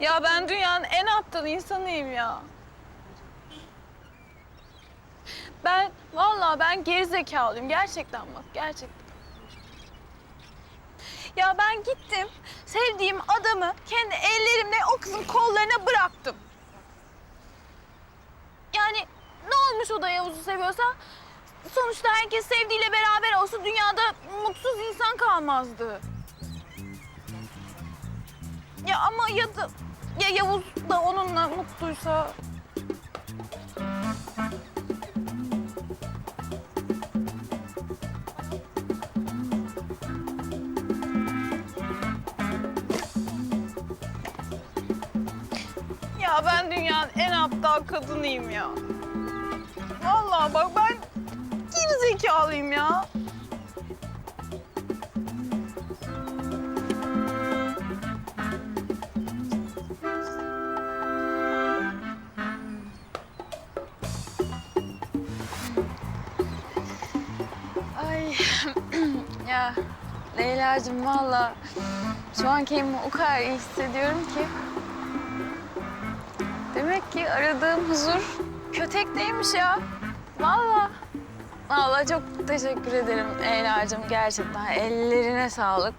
Ya ben dünyanın en aptal insanıyım ya. Ben vallahi ben gerizekalıyım gerçekten bak gerçekten. Ya ben gittim sevdiğim adamı kendi ellerimle o kızın kollarına bıraktım. Yani ne olmuş o da Yavuz'u seviyorsa? Sonuçta herkes sevdiğiyle beraber olsa dünyada mutsuz insan kalmazdı. Ya ama ya da ya Yavuz da onunla mutluysa Ya ben dünyanın en aptal kadınıyım ya. Vallahi bak ben geri zekalıyım ya. Ya Leyla'cığım vallahi şu an kendimi o kadar iyi hissediyorum ki. Demek ki aradığım huzur kötekteymiş ya. Vallahi. Vallahi çok teşekkür ederim Leyla'cığım gerçekten. Ellerine sağlık.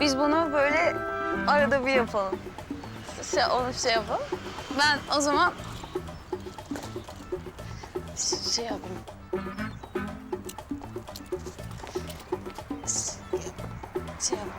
Biz bunu böyle arada bir yapalım. Şey, onu şey yapalım. Ben o zaman şey yapayım. Anneciğim.